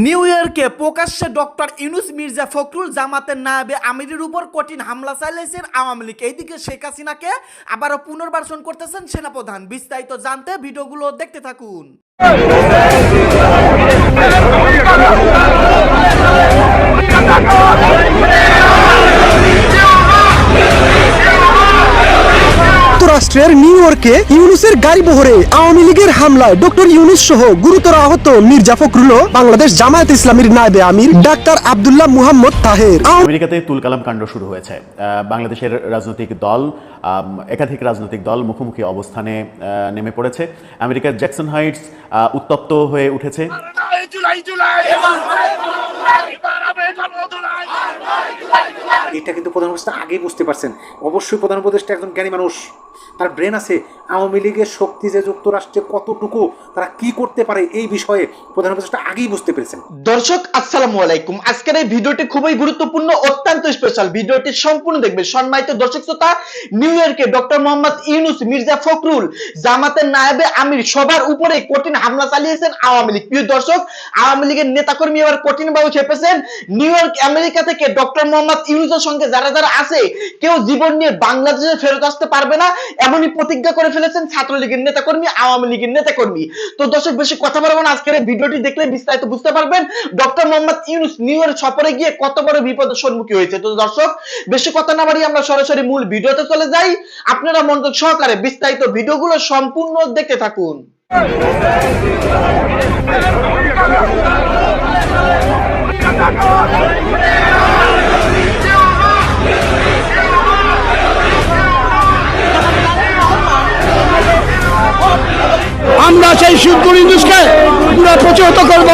New ইয়র্কে প্রকাশ্যে doctor Yunus Mirza Fakhrul জামাতের নায়াবে আমিরের উপর কঠিন হামলা চালিয়েছেন আওয়ামী লীগ। এইদিকে শেখ হাসিনাকে আবারও পুনর্বাসন করতেছেন সেনাপ্রধান। বিস্তারিত জানতে ভিডিওগুলো দেখতে থাকুন। যুক্তরাষ্ট্রের নিউ ইয়র্কে ইউনুসের গাড়ি বহরে আওয়ামী লীগের হামলায় ডক্টর ইউনুস সহ গুরুতর আহত মির্জা ফখরুল বাংলাদেশ জামায়াত ইসলামীর নায়েবে আমির ডাক্তার আব্দুল্লাহ মুহাম্মদ তাহের আমেরিকাতে তুলকালাম কাণ্ড শুরু হয়েছে বাংলাদেশের রাজনৈতিক দল একাধিক রাজনৈতিক দল মুখোমুখি অবস্থানে নেমে পড়েছে আমেরিকার জ্যাকসন হাইটস উত্তপ্ত হয়ে উঠেছে জুলাই জুলাই এবার আমি জন্ম জুলাই এটা কিন্তু প্রধান উপদেষ্টা আগেই বুঝতে পারছেন। অবশ্যই প্রধান উপদেষ্টা একজন জ্ঞানী মানুষ। তার ব্রেন আছে, আওয়ামী লীগের শক্তি যে যুক্তরাষ্ট্রে কতটুকু, তারা কি করতে পারে এই বিষয়ে প্রধান উপদেষ্টা আগেই বুঝতে পেরেছেন। দর্শক, আসসালামু আলাইকুম। আজকের এই ভিডিওটি খুবই গুরুত্বপূর্ণ, অত্যন্ত স্পেশাল ভিডিওটি সম্পূর্ণ দেখবেন। সম্মানিত দর্শক শ্রোতা নিউ ইয়র্কে ডক্টর মোহাম্মদ ইউনুস, মির্জা ফখরুল, জামাতের নায়েবে আমির সবার উপরে কঠিন হামলা চালিয়েছেন আওয়ামী লীগ। প্রিয় দর্শক, আওয়ামী লীগের নেতাকর্মী এবার কঠিন ভাবে খেপেছেন। নিউ ইয়র্ক আমেরিকা থেকে ডক্টর মোহাম্মদ ইউনুসের সঙ্গে যারা যারা আছে, কেউ জীবন নিয়ে বাংলাদেশে ফেরত আসতে পারবে না, এমনই প্রতিজ্ঞা করে ফেলেছেন ছাত্রলীগের নেতাকর্মী, আওয়ামী লীগের নেতাকর্মী। তো দর্শক, বেশি কথা বলব না, আজকের ভিডিওটি দেখলে বিস্তারিত বুঝতে পারবেন। Doctor Mohammad Yunus New York সফরে গিয়ে কত বড় বিপদের সম্মুখীন হয়েছে। তো দর্শক, বেশি কথা না বাড়িয়ে আমরা সরাসরি মূল ভিডিওতে চলে যাই। আপনারা মনোযোগ সহকারে বিস্তারিত ভিডিওগুলো সম্পূর্ণ দেখতে থাকুন। আমরা সেই সুন্দর ইন্দুসকে পুরো করব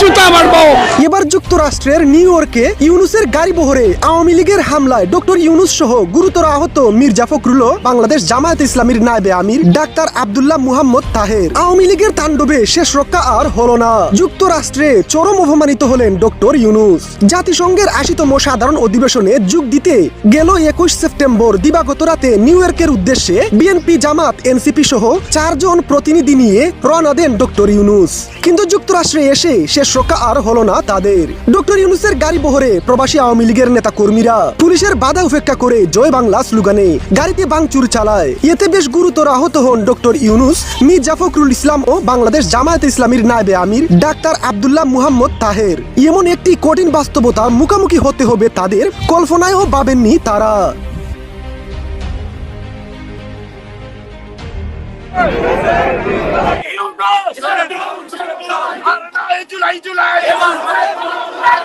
জুতা মারবো। এবার যুক্তরাষ্ট্রের নিউ ইয়র্কে ইউনুসের গাড়ি বহরে আওয়ামী লীগের হামলায় ডক্টর ইউনুস সহ গুরুতর আহত মির্জা ফখরুল বাংলাদেশ জামায়াত ইসলামীর নায়েবে আমির, ডাক্তার আব্দুল্লাহ মুহাম্মদ তাহের। আওয়ামী লীগের তাণ্ডবে শেষ রক্ষা আর হলো না। যুক্তরাষ্ট্রে চরম অপমানিত হলেন ডক্টর ইউনুস। জাতিসংঘের আশিতম সাধারণ অধিবেশনে যোগ দিতে গেল একুশ সেপ্টেম্বর, দিবাগত রাতে নিউ ইয়র্কের উদ্দেশ্যে বিএনপি জামাত, এনসিপি সহ চারজন প্রতিনিধি নিয়ে রওনা দেন ডক্টর ইউনুস। কিন্তু যুক্তরাষ্ট্রে এসে শেষ রক্ষা আর হলো না তাদের। ডক্টর ইউনুসের গাড়ি বহরে প্রবাসী আওয়ামী লীগের নেতা কর্মীরা পুলিশের বাধা উপেক্ষা করে জয় বাংলা স্লোগানে গাড়িতে বাংচুর চালায়। এতে বেশ গুরুতর আহত হন ডক্টর ইউনুস মির্জা ফখরুল ইসলাম ও বাংলাদেশ জামায়াত ইসলামীর নায়েবে আমির, ডাক্তার আব্দুল্লাহ মুহাম্মদ তাহের। এমন একটি কঠিন বাস্তবতা মুখোমুখি হতে হবে তাদের, কল্পনায়ও পাবেননি তারা। জুলাই জুলাই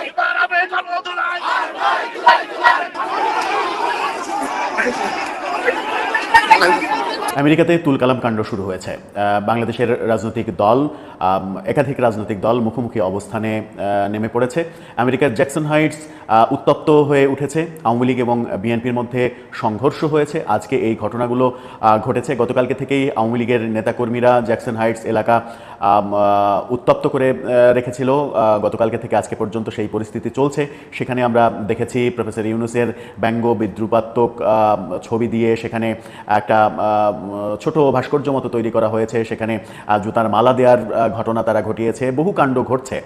এবার আমি জন্ম জুলাই আমেরিকাতে তুলকালাম কাণ্ড শুরু হয়েছে। বাংলাদেশের রাজনৈতিক দল একাধিক রাজনৈতিক দল মুখোমুখি অবস্থানে নেমে পড়েছে। আমেরিকার জ্যাকসন হাইটস উত্তপ্ত হয়ে উঠেছে। আওয়ামী লীগ এবং বিএনপির মধ্যে সংঘর্ষ হয়েছে। আজকে এই ঘটনাগুলো ঘটেছে। গতকালকে থেকেই আওয়ামী লীগের নেতাকর্মীরা জ্যাকসন হাইটস এলাকা উত্তপ্ত করে রেখেছিল। গতকালকে থেকে আজকে পর্যন্ত সেই পরিস্থিতি চলছে। সেখানে আমরা দেখেছি প্রফেসর ইউনুসের ব্যঙ্গ বিদ্রুপাত্মক ছবি দিয়ে সেখানে একটা ছোট ভাস্কর্য মতো তৈরি করা হয়েছে। সেখানে জুতার মালা দেওয়ার ঘটনা তারা ঘটিয়েছে। বহু কাণ্ড ঘটছে।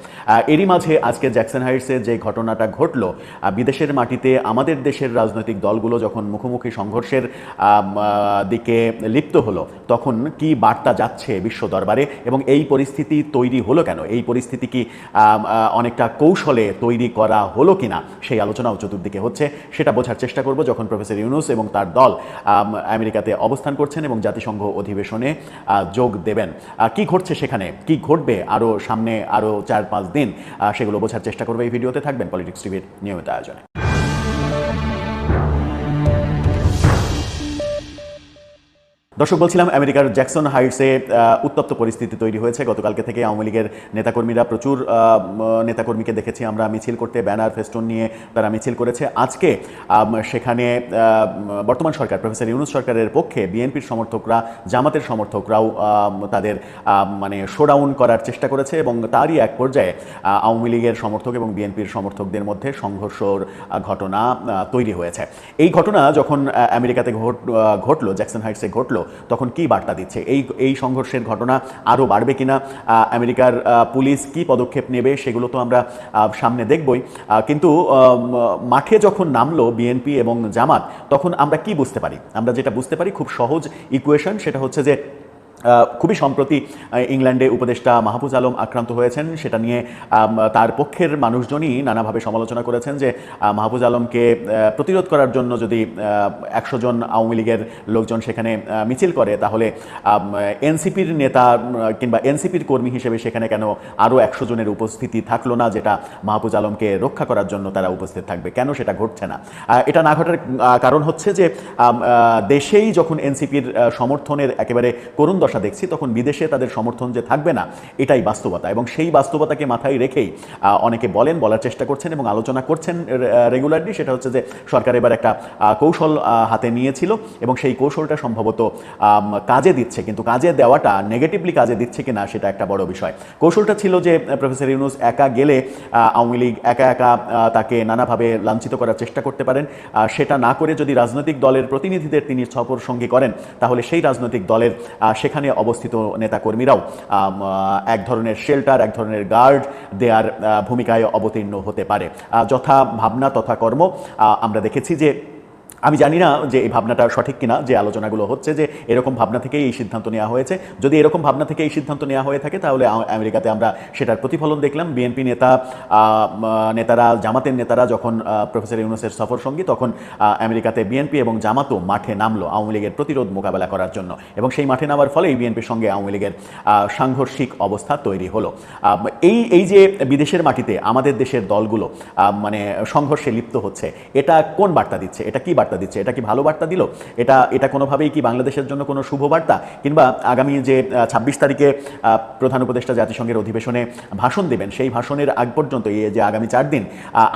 এরই মাঝে আজকে জ্যাকসন হাইটসে যে ঘটনাটা ঘটলো বিদেশের মাটিতে আমাদের দেশের রাজনৈতিক দলগুলো যখন মুখোমুখি সংঘর্ষের দিকে লিপ্ত হলো, তখন কি বার্তা যাচ্ছে বিশ্ব দরবারে? এবং এই পরিস্থিতি তৈরি হলো কেন? এই পরিস্থিতি কি অনেকটা কৌশলে তৈরি করা হলো কিনা? সেই আলোচনাও চতুর্দিকে হচ্ছে। সেটা বোঝার চেষ্টা করব যখন প্রফেসর ইউনুস এবং তার দল আমেরিকাতে অবস্থান করছেন এবং জাতিসংঘ অধিবেশনে যোগ দেবেন। কি ঘটছে সেখানে? কি ঘটবে? আরও সামনে আরও চার পাঁচ দিন সেগুলো বোঝার চেষ্টা করবে এই ভিডিওতে। থাকবেন পলিটিক্স টিভির নিয়মিত আয়োজনে। দর্শক, বলছিলাম আমেরিকার জ্যাকসন হাইটসে উত্তপ্ত পরিস্থিতি তৈরি হয়েছে। গতকালকে থেকে আওয়ামী লীগের নেতাকর্মীরা প্রচুর নেতাকর্মীকে দেখেছি আমরা, মিছিল করতে, ব্যানার, ফেস্টুন নিয়ে তারা মিছিল করেছে। আজকে সেখানে বর্তমান সরকার, প্রফেসর ইউনুস সরকারের পক্ষে বিএনপির সমর্থকরা, জামাতের সমর্থকরাও তাদের মানে শোডাউন করার চেষ্টা করেছে এবং তারই এক পর্যায়ে আওয়ামী লীগের সমর্থক এবং বিএনপির সমর্থকদের মধ্যে সংঘর্ষর ঘটনা তৈরি হয়েছে। এই ঘটনা যখন আমেরিকাতে ঘট ঘটলো, জ্যাকসন হাইটসে ঘটলো তখন কি বার্তা দিচ্ছে? এই এই সংঘর্ষের ঘটনা আরও বাড়বে কিনা? আমেরিকার পুলিশ কি পদক্ষেপ নেবে সেগুলো তো আমরা সামনে দেখবই। কিন্তু মাঠে যখন নামলো বিএনপি এবং জামাত, তখন আমরা কি বুঝতে পারি? আমরা যেটা বুঝতে পারি খুব সহজ ইকুয়েশন সেটা হচ্ছে যে খুবই সম্প্রতি ইংল্যান্ডে উপদেষ্টা মাহফুজ আলম আক্রান্ত হয়েছেন। সেটা নিয়ে তার পক্ষের মানুষজনই নানাভাবে সমালোচনা করেছেন যে মাহফুজ আলমকে প্রতিরোধ করার জন্য যদি একশো জন আওয়ামী লীগের লোকজন সেখানে মিছিল করে, তাহলে এনসিপির নেতা কিংবা এনসিপির কর্মী হিসেবে সেখানে কেন আরও একশো জনের উপস্থিতি থাকল না, যেটা মাহফুজ আলমকে রক্ষা করার জন্য তারা উপস্থিত থাকবে? কেন সেটা ঘটছে না? এটা না ঘটার কারণ হচ্ছে যে দেশেই যখন এনসিপির সমর্থনের একেবারে করুণ দশা দেখছি তখন বিদেশে তাদের সমর্থন যে থাকবে না এটাই বাস্তবতা। এবং সেই বাস্তবতাকে মাথায় রেখেই অনেকে বলেন বলার চেষ্টা করছেন এবং আলোচনা করছেন রেগুলারলি সেটা হচ্ছে যে সরকার এবার একটা কৌশল হাতে নিয়েছিল এবং সেই কৌশলটা সম্ভবত কাজে দিচ্ছে। কিন্তু কাজে দেওয়াটা নেগেটিভলি কাজে দিচ্ছে কিনা সেটা একটা বড় বিষয়। কৌশলটা ছিল যে প্রফেসর ইউনুস একা গেলে আওয়ামী লীগ একা একা তাকে নানাভাবে লাঞ্ছিত করার চেষ্টা করতে পারেন। সেটা না করে যদি রাজনৈতিক দলের প্রতিনিধিদের তিনি সফর সঙ্গী করেন তাহলে সেই রাজনৈতিক দলের আহ, সেখানে অবস্থিত নেতাকর্মীরাও এক ধরনের শেল্টার, এক ধরনের গার্ড দেয়ার ভূমিকায় অবতীর্ণ হতে পারে। যথা ভাবনা তথা কর্ম আমরা দেখেছি যে আমি জানি না যে এই ভাবনাটা সঠিক কিনা, যে আলোচনাগুলো হচ্ছে, যে এরকম ভাবনা থেকেই এই সিদ্ধান্ত নেওয়া হয়েছে। যদি এরকম ভাবনা থেকে এই সিদ্ধান্ত নেওয়া হয়ে থাকে, তাহলে আমেরিকাতে আমরা সেটার প্রতিফলন দেখলাম। বিএনপি নেতা নেতারা, জামাতের নেতারা যখন প্রফেসর ইউনুসের সফর সঙ্গী, তখন আমেরিকাতে বিএনপি এবং জামাতও মাঠে নামলো আওয়ামী লীগের প্রতিরোধ মোকাবেলা করার জন্য। এবং সেই মাঠে নামার ফলেই বিএনপির সঙ্গে আওয়ামী লীগের সাংঘর্ষিক অবস্থা তৈরি হলো। এই এই যে বিদেশের মাটিতে আমাদের দেশের দলগুলো মানে সংঘর্ষে লিপ্ত হচ্ছে, এটা কোন বার্তা দিচ্ছে? এটা কি বার্তা দিচ্ছে। এটা কি ভালো বার্তা দিল? এটা এটা কোনোভাবেই কি বাংলাদেশের জন্য কোনো শুভ বার্তা? কিংবা আগামী যে ছাব্বিশ তারিখে প্রধান উপদেষ্টা জাতিসংঘের অধিবেশনে ভাষণ দেবেন, সেই ভাষণের আগ পর্যন্ত, এই যে আগামী চার দিন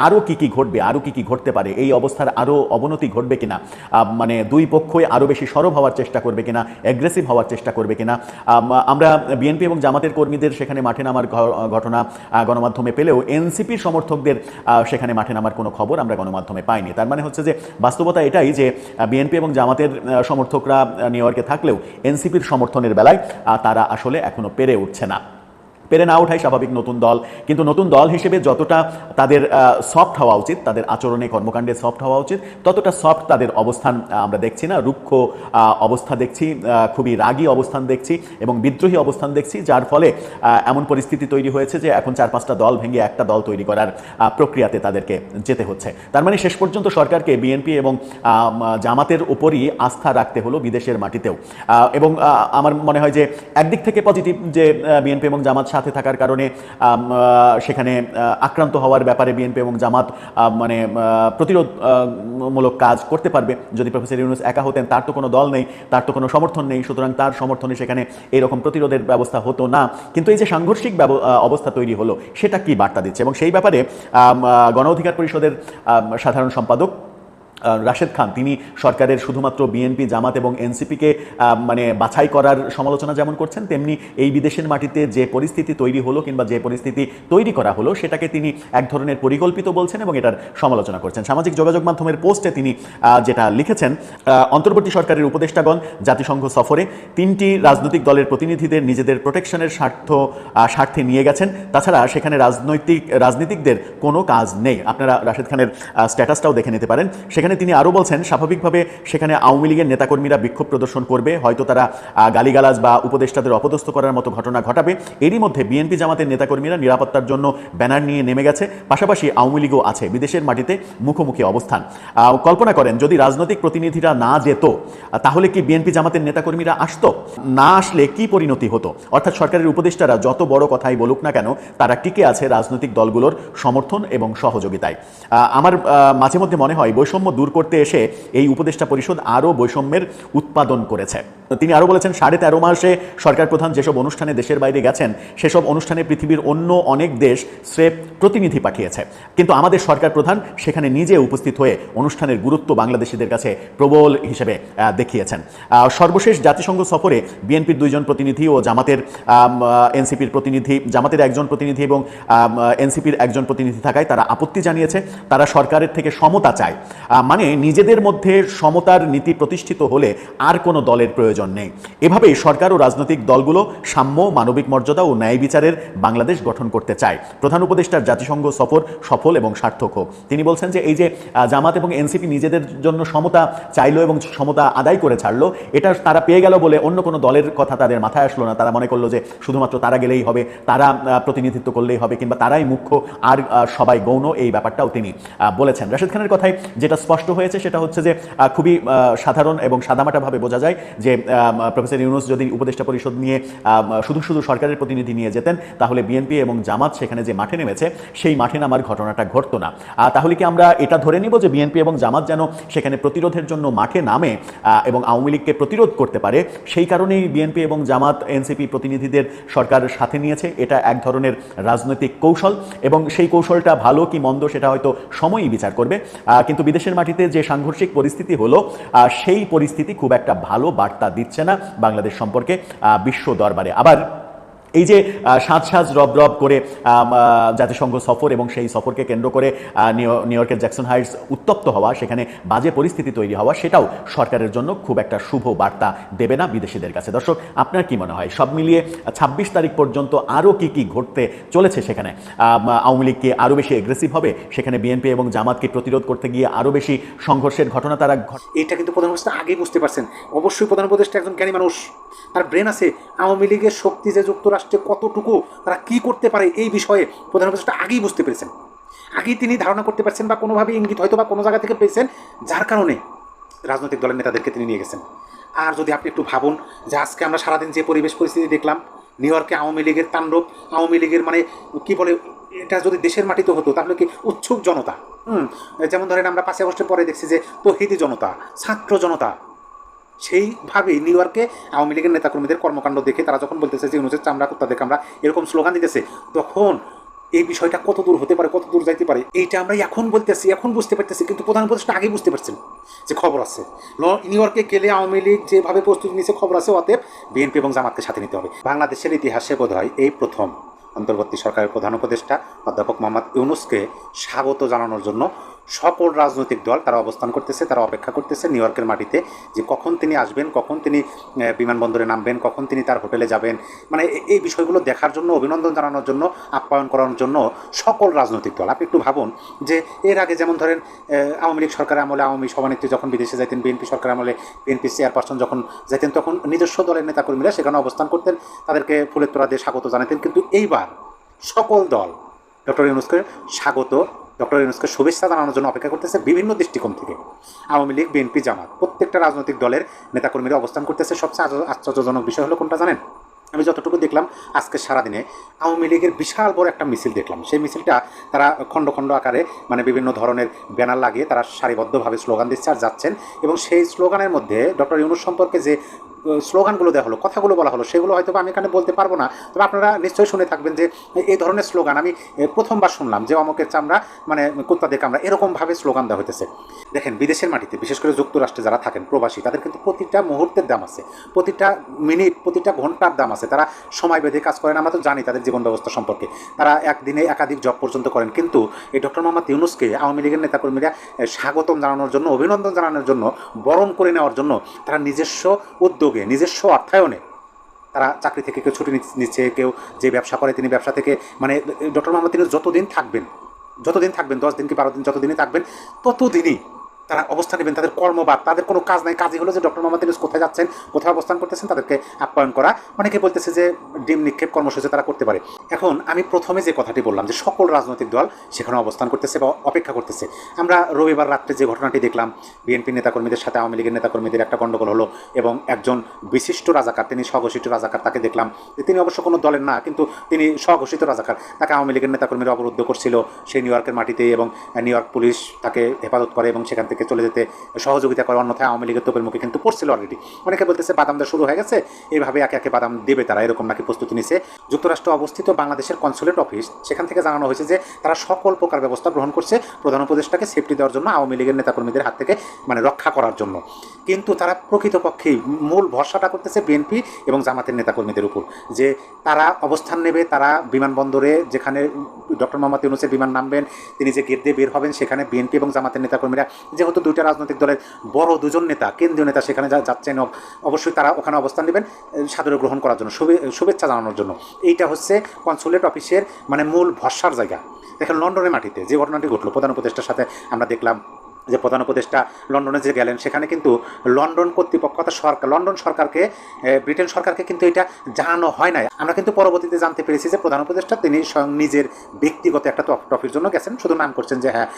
আরও কি কি ঘটবে আরও কি কি ঘটতে পারে, এই অবস্থার আরও অবনতি ঘটবে কিনা মানে দুই পক্ষই আরও বেশি সরব হওয়ার চেষ্টা করবে কিনা অ্যাগ্রেসিভ হওয়ার চেষ্টা করবে কিনা আমরা বিএনপি এবং জামাতের কর্মীদের সেখানে মাঠে নামার ঘটনা গণমাধ্যমে পেলেও এনসিপির সমর্থকদের সেখানে মাঠে নামার কোনো খবর আমরা গণমাধ্যমে পাইনি। তার মানে হচ্ছে যে, বাস্তবতা এটাই যে বিএনপি এবং জামাতের সমর্থকরা নিউ ইয়র্কে থাকলেও এনসিপির সমর্থনের বেলায় তারা আসলে এখনও পেরে উঠছে না। পেরে না ওঠাই স্বাভাবিক নতুন দল। কিন্তু নতুন দল হিসেবে যতটা তাদের সফট হওয়া উচিত, তাদের আচরণে কর্মকাণ্ডে সফট হওয়া উচিত, ততটা সফট তাদের অবস্থান আমরা দেখছি না। রুক্ষ অবস্থা দেখছি খুবই রাগী অবস্থান দেখছি এবং বিদ্রোহী অবস্থান দেখছি, যার ফলে এমন পরিস্থিতি তৈরি হয়েছে যে এখন চার পাঁচটা দল ভেঙে একটা দল তৈরি করার প্রক্রিয়াতে তাদেরকে যেতে হচ্ছে। তার মানে শেষ পর্যন্ত সরকারকে বিএনপি এবং জামাতের উপরই আস্থা রাখতে হলো বিদেশের মাটিতেও। এবং আমার মনে হয় যে একদিক থেকে পজিটিভ যে বিএনপি এবং জামাত সাথে থাকার কারণে সেখানে আক্রান্ত হওয়ার ব্যাপারে বিএনপি এবং জামাত মানে আহ, প্রতিরোধ মূলক কাজ করতে পারবে। যদি প্রফেসর ইউনুস একা হতেন তার তো কোনো দল নেই তার তো কোনো সমর্থন নেই সুতরাং তার সমর্থনে সেখানে এরকম প্রতিরোধের ব্যবস্থা হতো না। কিন্তু এই যে সাংঘর্ষিক অবস্থা তৈরি হলো সেটা কি বার্তা দিচ্ছে? এবং সেই ব্যাপারে গণ অধিকার পরিষদের সাধারণ সম্পাদক রাশেদ খান। তিনি সরকারের শুধুমাত্র বিএনপি, জামাত এবং এনসিপিকে মানে বাছাই করার সমালোচনা যেমন করছেন, তেমনি এই বিদেশের মাটিতে যে পরিস্থিতি তৈরি হলো কিংবা যে পরিস্থিতি তৈরি করা হলো, সেটাকে তিনি এক ধরনের পরিকল্পিত বলছেন এবং এটার সমালোচনা করছেন। সামাজিক যোগাযোগ মাধ্যমের পোস্টে তিনি যেটা লিখেছেন অন্তর্বর্তী সরকারের উপদেষ্টাগণ, জাতিসংঘ সফরে তিনটি রাজনৈতিক দলের প্রতিনিধিদের নিজেদের প্রোটেকশনের স্বার্থ স্বার্থে নিয়ে গেছেন। তাছাড়া সেখানে রাজনৈতিক, রাজনীতিকদের কোনো কাজ নেই। আপনারা রাশেদ খানের স্ট্যাটাসটাও দেখে নিতে পারেন। সেখানে তিনি আরও বলছেন, স্বাভাবিকভাবে সেখানে আওয়ামী লীগের নেতাকর্মীরা বিক্ষোভ প্রদর্শন করবে, হয়তো তারা গালিগালাজ বা উপদেষ্টাদের অপদস্থ করার মতো ঘটনা ঘটাবে। এরই মধ্যে বিএনপি জামাতের নেতাকর্মীরা নিরাপত্তার জন্য ব্যানার নিয়ে নেমে গেছে। পাশাপাশি আওয়ামী লীগও আছে, বিদেশের মাটিতে মুখোমুখি অবস্থান। কল্পনা করেন, যদি রাজনৈতিক প্রতিনিধিরা না যেত তাহলে কি বিএনপি জামাতের নেতাকর্মীরা আসতো? না আসলে কি পরিণতি হতো? অর্থাৎ সরকারের উপদেষ্টারা যত বড় কথাই বলুক না কেন, তারা টিকে আছে রাজনৈতিক দলগুলোর সমর্থন এবং সহযোগিতায়? আমার মাঝে মধ্যে মনে হয় বৈষম্য দূর করতে এসে এই উপদেষ্টা পরিষদ আরও বৈষম্যের উৎপাদন করেছে। তিনি আরও বলেছেন, সাড়ে তেরো মাসে সরকার প্রধান যেসব অনুষ্ঠানে দেশের বাইরে গেছেন, সেসব অনুষ্ঠানে পৃথিবীর অন্য অনেক দেশ স্রেফ প্রতিনিধি পাঠিয়েছে। কিন্তু আমাদের সরকার প্রধান সেখানে নিজে উপস্থিত হয়ে অনুষ্ঠানের গুরুত্ব বাংলাদেশিদের কাছে প্রবল হিসেবে দেখিয়েছেন। সর্বশেষ জাতিসংঘ সফরে বিএনপির দুইজন প্রতিনিধি ও জামাতের এনসিপির প্রতিনিধি, জামাতের একজন প্রতিনিধি এবং এনসিপির একজন প্রতিনিধি থাকায় তারা আপত্তি জানিয়েছে। তারা সরকারের থেকে সমতা চায়। মানে নিজেদের মধ্যে সমতার নীতি প্রতিষ্ঠিত হলে আর কোনো দলের প্রয়োজন নেই। এভাবেই সরকার ও রাজনৈতিক দলগুলো সাম্য, মানবিক মর্যাদা ও ন্যায় বিচারের বাংলাদেশ গঠন করতে চায়। প্রধান উপদেষ্টার জাতিসংঘ সফর সফল এবং সার্থক হোক। তিনি বলছেন যে এই যে জামাত এবং এনসিপি নিজেদের জন্য সমতা চাইলো এবং সমতা আদায় করে ছাড়লো, এটা তারা পেয়ে গেল বলে অন্য কোনো দলের কথা তাদের মাথায় আসলো না। তারা মনে করল যে শুধুমাত্র তারা গেলেই হবে, তারা প্রতিনিধিত্ব করলেই হবে, কিংবা তারাই মুখ্য, আর সবাই গৌণ, এই ব্যাপারটাও তিনি বলেছেন। রাশেদ খানের কথায় যেটা স্পষ্ট হয়েছে, সেটা হচ্ছে যে খুবই সাধারণ এবং সাদামাটাভাবে বোঝা যায় যে প্রফেসর ইউনুস যদি উপদেষ্টা পরিষদ নিয়ে শুধু শুধু সরকারের প্রতিনিধি নিয়ে যেতেন, তাহলে বিএনপি এবং জামাত সেখানে যে মাঠে নেমেছে, সেই মাঠে নামার ঘটনাটা ঘটতো না। তাহলে কি আমরা এটা ধরে নিব যে, বিএনপি এবং জামাত যেন সেখানে প্রতিরোধের জন্য মাঠে নামে এবং আওয়ামী লীগকে প্রতিরোধ করতে পারে, সেই কারণেই বিএনপি এবং জামাত, এনসিপি প্রতিনিধিদের সরকার সাথে নিয়েছে, এটা এক ধরনের রাজনৈতিক কৌশল, এবং সেই কৌশলটা ভালো কি মন্দ সেটা হয়তো সময়ই বিচার করবে। কিন্তু বিদেশের মাটিতে যে সাংঘর্ষিক পরিস্থিতি হলো সেই পরিস্থিতি খুব একটা ভালো বার্তা দিচ্ছে না বাংলাদেশ সম্পর্কে বিশ্ব দরবারে। আবার এই যে সাজ সাজ রব রব করে জাতিসংঘ সফর এবং সেই সফরকে কেন্দ্র করে নিউ- ইয়র্কের জ্যাকসন হাইটস উত্তপ্ত হওয়া, সেখানে বাজে পরিস্থিতি তৈরি হওয়া, সেটাও সরকারের জন্য খুব একটা শুভ বার্তা দেবে না বিদেশিদের কাছে। দর্শক, আপনার কি মনে হয়? সব মিলিয়ে ছাব্বিশ তারিখ পর্যন্ত আরও কি কি ঘটতে চলেছে সেখানে? আওয়ামী লীগকে আরও বেশি এগ্রেসিভ হবে? সেখানে বিএনপি এবং জামাতকে প্রতিরোধ করতে গিয়ে আরও বেশি সংঘর্ষের ঘটনা তারা এটা কিন্তু প্রধান উপদেষ্টা আগেই বুঝতে পারছেন। অবশ্যই প্রধান উপদেষ্টা একজন জ্ঞানী মানুষ। তার ব্রেন আছে। আওয়ামী লীগের শক্তি যে যুক্তরাষ্ট্রে কতটুকু, তারা কি করতে পারে এই বিষয়ে প্রধান উপদেষ্টা আগেই বুঝতে পেরেছেন। আগেই তিনি ধারণা করতে পারছেন বা কোনোভাবে ইঙ্গিত হয়তো বা কোনো জায়গা থেকে পেয়েছেন, যার কারণে রাজনৈতিক দলের নেতাদেরকে তিনি নিয়ে গেছেন। আর যদি আপনি একটু ভাবুন যে আজকে আমরা সারাদিন যে পরিবেশ পরিস্থিতি দেখলাম, নিউ ইয়র্কে আওয়ামী লীগের তাণ্ডব, আওয়ামী লীগের মানে কি বলে, এটা যদি দেশের মাটিতে হতো তাহলে কি উৎসুক জনতা, হুম? যেমন ধরেন আমরা পাঁচই আগস্টের পরে দেখছি যে তহিদি জনতা, ছাত্র জনতা সেইভাবেই নিউ ইয়র্কে আওয়ামী লীগের নেতাকর্মীদের কর্মকাণ্ড দেখে তারা যখন বলতেছে যে ইউনুসের চামড়া কুত্তাদেরকে আমরা এরকম স্লোগান দিতেছে, তখন এই বিষয়টা কত দূর হতে পারে, কত দূর যাইতে পারে, এইটা আমরা এখন বলতেছি, এখন বুঝতে পারতেছি, কিন্তু প্রধান উপদেষ্টা আগেই বুঝতে পারছেন যে খবর আছে। নিউ ইয়র্কে গেলে আওয়ামী লীগ যেভাবে প্রস্তুতি নিয়েছে, খবর আছে, অতএব বিএনপি এবং জামাতকে সাথে নিতে হবে। বাংলাদেশের ইতিহাসে বোধ হয় এই প্রথম অন্তর্বর্তী সরকারের প্রধান উপদেষ্টা অধ্যাপক মোহাম্মদ ইউনুসকে স্বাগত জানানোর জন্য সকল রাজনৈতিক দল তারা অবস্থান করতেছে, তারা অপেক্ষা করতেছে নিউ ইয়র্কের মাটিতে যে কখন তিনি আসবেন, কখন তিনি বিমানবন্দরে নামবেন, কখন তিনি তার হোটেলে যাবেন। মানে এই বিষয়গুলো দেখার জন্য, অভিনন্দন জানানোর জন্য, আপ্যায়ন করার জন্য সকল রাজনৈতিক দল। আপনি একটু ভাবুন যে এর আগে যেমন ধরেন আওয়ামী লীগ সরকারের আমলে আওয়ামী সভানেত্রী যখন বিদেশে যাইতেন, বিএনপি সরকার আমলে বিএনপি চেয়ারপারসন যখন যাইতেন, তখন নিজস্ব দলের নেতাকর্মীরা সেখানে অবস্থান করতেন, তাদেরকে ফুলের তোড়া দিয়ে স্বাগত জানাতেন। কিন্তু এইবার সকল দল, ডক্টর ইউনুসকে স্বাগত ডক্টর ইউনুসকে শুভেচ্ছা জানানোর জন্য অপেক্ষা করতেছে বিভিন্ন দৃষ্টিকোণ থেকে। আওয়ামী লীগ, বিএনপি, জামাত, প্রত্যেকটা রাজনৈতিক দলের নেতাকর্মীরা অবস্থান করতেছে। সবচেয়ে আশ্চর্য- আশ্চর্যজনক বিষয় হলো কোনটা জানেন? আমি যতটুকু দেখলাম আজকে সারাদিনে আওয়ামী লীগের বিশাল বড় একটা মিছিল দেখলাম। সেই মিছিলটা তারা খণ্ড খণ্ড আকারে মানে বিভিন্ন ধরনের ব্যানার লাগিয়ে তারা সারিবদ্ধভাবে স্লোগান দিচ্ছে আর যাচ্ছেন এবং সেই স্লোগানের মধ্যে ডক্টর ইউনুস সম্পর্কে যে স্লোগানগুলো দেওয়া হলো, কথাগুলো বলা হলো, সেগুলো হয়তো আমি এখানে বলতে পারব না। তবে আপনারা নিশ্চয়ই শুনে থাকবেন যে এই ধরনের স্লোগান আমি প্রথমবার শুনলাম যে অমকের চামড়া মানে কুত্তাদের কামড়া, এরকমভাবে স্লোগান দেওয়া হইতেছে। দেখেন, বিদেশের মাটিতে, বিশেষ করে যুক্তরাষ্ট্রে যারা থাকেন, প্রবাসী, তাদের কিন্তু প্রতিটা মুহূর্তের দাম আছে। প্রতিটা মিনিট, প্রতিটা ঘণ্টার দাম আছে। তারা সময় বেঁধে কাজ করেন, আমরা তো জানি তাদের জীবন ব্যবস্থা সম্পর্কে। তারা একদিনে একাধিক জব পর্যন্ত করেন, কিন্তু এই ডক্টর মোহাম্মদ ইউনুসকে আওয়ামী লীগের নেতাকর্মীরা স্বাগতম জানানোর জন্য, অভিনন্দন জানানোর জন্য, বরণ করে নেওয়ার জন্য তারা নিজস্ব উদ্যোগে নিজস্ব অর্থায়নে তারা চাকরি থেকে কেউ ছুটি নিচ- নিচ্ছে, কেউ যে ব্যবসা করে তিনি ব্যবসা থেকে মানে ডক্টর মোহাম্মদ তিনি যতদিন থাকবেন যতদিন থাকবেন, দশ দিন কি বারো দিন যতদিনই থাকবেন, ততদিনই তারা অবস্থান নেবেন, তাদের কর্মবাদ তাদের কোনো কাজ নাই। কাজই হলো যে ডক্টর মোহাম্মদ ইউনুস কোথায় যাচ্ছেন, কোথায় অবস্থান করতেছেন, তাদেরকে আপ্যায়ন করা। অনেকে বলতেছে যে ডিম নিক্ষেপ কর্মসূচি তারা করতে পারে। এখন আমি প্রথমে যে কথাটি বললাম যে সকল রাজনৈতিক দল সেখানে অবস্থান করতেছে বা অপেক্ষা করতেছে। আমরা রবিবার রাত্রে যে ঘটনাটি দেখলাম বিএনপি নেতাকর্মীদের সাথে, আওয়ামী লীগের নেতাকর্মীদের একটা গণ্ডগোল হলো এবং একজন বিশিষ্ট রাজাকার, তিনি স্বঘোষিত রাজাকার তাকে দেখলাম। তিনি অবশ্য কোনো দলের না, কিন্তু তিনি স্বঘোষিত রাজাকার। তাকে আওয়ামী লীগের নেতাকর্মীরা অবরুদ্ধ করছিল সেই নিউ ইয়র্কের মাটিতে এবং নিউ ইয়র্ক পুলিশ তাকে হেফাজত করে এবং সেখান থেকে চলে যেতে সহযোগিতা করে, অন্যথায় আওয়ামী লীগের তোপের মুখে কিন্তু পড়ছিল অলরেডি অনেকে বলতেছে বাদাম দেওয়া শুরু হয়ে গেছে এইভাবে একে একে বাদাম দেবে তারা, এরকম নাকি প্রস্তুতি নিছে। যুক্তরাষ্ট্র অবস্থিত বাংলাদেশের কনসুলেট অফিস সেখান থেকে জানানো হয়েছে যে তারা সকল প্রকার ব্যবস্থা গ্রহণ করছে প্রধান উপদেষ্টাকে সেফটি দেওয়ার জন্য, আওয়ামী লীগের নেতাকর্মীদের হাত থেকে মানে রক্ষা করার জন্য। কিন্তু তারা প্রকৃতপক্ষেই মূল ভরসাটা করতেছে বিএনপি এবং জামাতের নেতাকর্মীদের উপর, যে তারা অবস্থান নেবে, তারা বিমানবন্দরে যেখানে ডক্টর মোহাম্মদ ইউনুসের বিমান নামবেন, তিনি যে গেট দিয়ে বের হবেন, সেখানে বিএনপি এবং জামাতের নেতাকর্মীরা যেহেতু দুইটা রাজনৈতিক দলের বড় দুজন নেতা, কেন্দ্রীয় নেতা সেখানে যাচ্ছেন অবশ্যই তারা ওখানে অবস্থান নেবেন সাদরে গ্রহণ করার জন্য শুভেচ্ছা জানানোর জন্য। এইটা হচ্ছে কনসুলেট অফিসের মানে মূল ভরসার জায়গা। দেখেন লন্ডনের মাটিতে যে ঘটনাটি ঘটলো, প্রধান উপদেষ্টার সাথে আমরা দেখলাম যে প্রধান উপদেষ্টা লন্ডনে যে গেলেন, সেখানে কিন্তু লন্ডন কর্তৃপক্ষ অর্থাৎ সরকার, লন্ডন সরকারকে ব্রিটেন সরকারকে কিন্তু এটা জানানো হয় নাই। আমরা কিন্তু পরবর্তীতে জানতে পেরেছি যে প্রধান উপদেষ্টা তিনি স্বয়ং নিজের ব্যক্তিগত একটা টপির জন্য গেছেন, শুধু নাম করছেন যে হ্যাঁ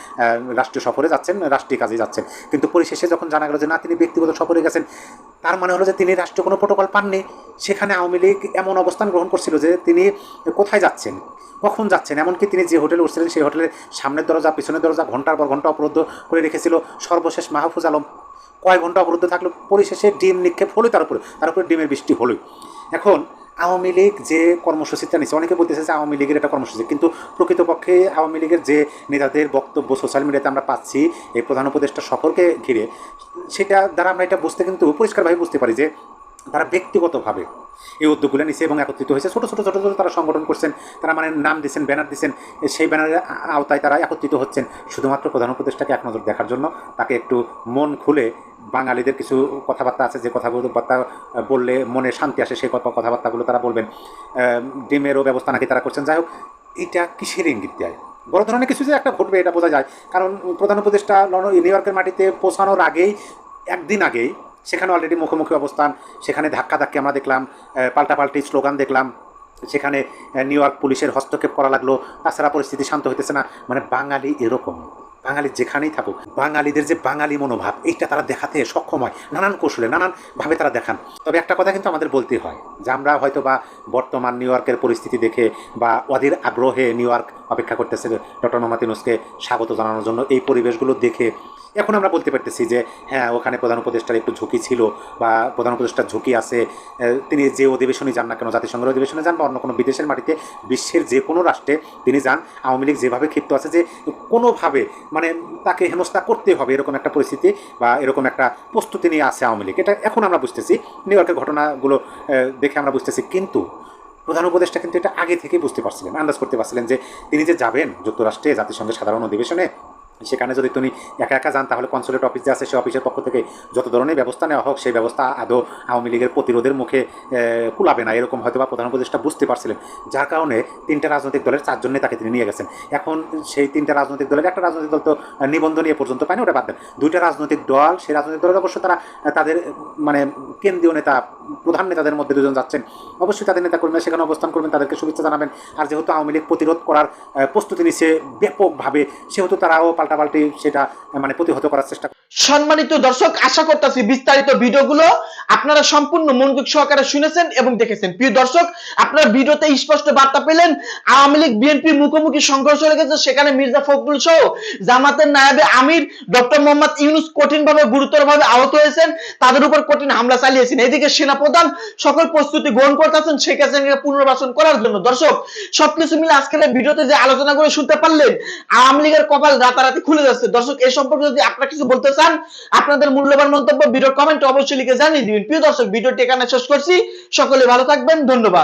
রাষ্ট্রীয় সফরে যাচ্ছেন, রাষ্ট্রীয় কাজে যাচ্ছেন। কিন্তু পরিশেষে যখন জানা গেল যে না, তিনি ব্যক্তিগত সফরে গেছেন, তার মানে হলো যে তিনি রাষ্ট্রীয় কোনো প্রোটোকল পাননি। সেখানে আওয়ামী লীগ এমন অবস্থান গ্রহণ করছিল যে তিনি কোথায় যাচ্ছেন, কখন যাচ্ছেন, এমনকি তিনি যে হোটেলে উঠছিলেন, সেই হোটেলের সামনের দরজা, পিছনের দরজা ঘণ্টার পর ঘণ্টা অবরুদ্ধ করে রেখেছিল সর্বশেষ মাহফুজ আলম। কয়েক ঘণ্টা অবরুদ্ধ থাকল, পরিশেষে ডিম নিক্ষেপ হলোই তার উপরে তার উপরে ডিমের বৃষ্টি হলোই। এখন আওয়ামী লীগ যে কর্মসূচিটা নিচ্ছে অনেকে বলতেছে যে আওয়ামী লীগের একটা কর্মসূচি, কিন্তু প্রকৃতপক্ষে আওয়ামী লীগের যে নেতাদের বক্তব্য সোশ্যাল মিডিয়াতে আমরা পাচ্ছি, এই প্রধান উপদেষ্টা সফরকে ঘিরে, সেটা দ্বারা আমরা এটা বুঝতে কিন্তু পরিষ্কারভাবে বুঝতে পারি যে তারা ব্যক্তিগতভাবে এই উদ্যোগগুলো নিছে এবং একত্রিত হয়েছে। ছোটো ছোটো ছোটো ছোটো তারা সংগঠন করছেন, তারা মানে নাম দিচ্ছেন ব্যানার দিচ্ছেন সেই ব্যানারের আওতায় তারা একত্রিত হচ্ছেন। শুধুমাত্র প্রধান উপদেষ্টাকে এক নজর দেখার জন্য তাকে একটু মন খুলে বাঙালিদের কিছু কথাবার্তা আছে, যে কথাগুলো বার্তা বললে মনে শান্তি আসে, সেই কথা কথাবার্তাগুলো তারা বলবেন। ডিমেরও ব্যবস্থা নাকি তারা করছেন। যাই হোক, এটা কিসের ইঙ্গিত দেয়? বড় ধরনের কিছু যে একটা ঘটবে এটা বোঝা যায়। কারণ প্রধান উপদেষ্টা নিউ ইয়র্কের মাটিতে পৌঁছানোর আগেই, একদিন আগেই সেখানে অলরেডি মুখোমুখি অবস্থান, সেখানে ধাক্কা ধাক্কি আমরা দেখলাম পাল্টাপাল্টি স্লোগান দেখলাম, সেখানে নিউ ইয়র্ক পুলিশের হস্তক্ষেপ করা লাগল, তাছাড়া পরিস্থিতি শান্ত হইতেছে না মানে বাঙালি এরকম, বাঙালি যেখানেই থাকুক, বাঙালিদের যে বাঙালি মনোভাব, এইটা তারা দেখাতে সক্ষম হয়, নানান কৌশলে, নানানভাবে তারা দেখান। তবে একটা কথা কিন্তু আমাদের বলতেই হয়, যে আমরা হয়তো বা বর্তমান নিউ ইয়র্কের পরিস্থিতি দেখে বা অধীর আগ্রহে নিউ ইয়র্ক অপেক্ষা করতেছে, ডক্টর মোহাম্মদ ইউনুসকে স্বাগত জানানোর জন্য এই পরিবেশগুলো দেখে এখন আমরা বলতে পারতেছি যে হ্যাঁ ওখানে প্রধান উপদেষ্টার একটু ঝুঁকি ছিল বা প্রধান উপদেষ্টার ঝুঁকি আছে তিনি যে অধিবেশনই যান না কেন, জাতিসংঘের অধিবেশনে যান বা অন্য কোনো বিদেশের মাটিতে, বিশ্বের যে কোনো রাষ্ট্রে তিনি যান, আওয়ামী লীগ যেভাবে ক্ষিপ্ত আছে যে, কোনোভাবে মানে তাকে হেনস্থা করতে হবে এরকম একটা পরিস্থিতি বা এরকম একটা প্রস্তুতি নিয়ে আছে আওয়ামী লীগ। এটা এখন আমরা বুঝতেছি, নিউ ইয়র্কের ঘটনাগুলো দেখে আমরা বুঝতেছি, কিন্তু প্রধান উপদেষ্টা কিন্তু এটা আগে থেকেই বুঝতে পারছিলেন, আন্দাজ করতে পারছিলেন যে, তিনি যে যাবেন যুক্তরাষ্ট্রে জাতিসংঘের সাধারণ অধিবেশনে সেখানে যদি তুমি একা একা যান, তাহলে কনসুলেট অফিস যে আছে সেই অফিসের পক্ষ থেকে যত ধরনের ব্যবস্থা নেওয়া হোক, সেই ব্যবস্থা আদৌ আওয়ামী লীগের প্রতিরোধের মুখে কুলাবে না। এরকম হয়তো বা প্রধান উপদেষ্টা বুঝতে পারছিলেন। যার কারণে তিনটা রাজনৈতিক দলের চারজন নেতাকে তিনি নিয়ে গেছেন। এখন সেই তিনটা রাজনৈতিক দলের একটা রাজনৈতিক দল তো নিবন্ধন নিয়ে পর্যন্ত পায়নি, ওটা বাদ দেন। দুইটা রাজনৈতিক দল, সেই রাজনৈতিক দলের অবশ্য তারা তাদের মানে কেন্দ্রীয় নেতা, প্রধান নেতাদের মধ্যে দুজন যাচ্ছেন। অবশ্যই তাদের নেতা কর্মীরা সেখানে অবস্থান করবেন, তাদেরকে শুভেচ্ছা জানাবেন। আর যেহেতু আওয়ামী লীগ প্রতিরোধ করার প্রস্তুতি নিচ্ছে ব্যাপকভাবে, সেহেতু তারাও পাল্টাপাল্টি সেটা মানে প্রতিহত করার চেষ্টা সম্মানিত দর্শক, আশা করতেছি বিস্তারিত ভিডিওগুলো আপনারা সম্পূর্ণ মনোযোগ সহকারে শুনেছেন এবং দেখেছেন। প্রিয় দর্শক ভিডিওতে স্পষ্ট বার্তা পেলেন, আওয়ামী লীগ মুখোমুখি সংঘর্ষ সেখানে মির্জা ফখরুল সহ জামাতের নায়াবে আমির ডক্টর মোহাম্মদ ইউনুস কঠিনভাবে, গুরুতরভাবে আহত হয়েছেন। তাদের উপর কঠিন হামলা চালিয়েছেন। এদিকে সেনাপ্রধান সকল প্রস্তুতি গ্রহণ করতেছেন, শেখ হাসিনাকে পুনর্বাসন করার জন্য। দর্শক, সবকিছু মিলে আজকের ভিডিওতে যে আলোচনা করে শুনতে পারলেন, আওয়ামী লীগের কপাল রাতারাতি খুলে যাচ্ছে। দর্শক এই সম্পর্কে যদি আপনারা কিছু বলতে চান, আপনাদের মূল্যবান মন্তব্য ভিডিও কমেন্ট অবশ্যই লিখে জানিয়ে দিবেন। প্রিয় দর্শক, ভিডিওটি এখানে শেষ করছি। সকলে ভালো থাকবেন। ধন্যবাদ।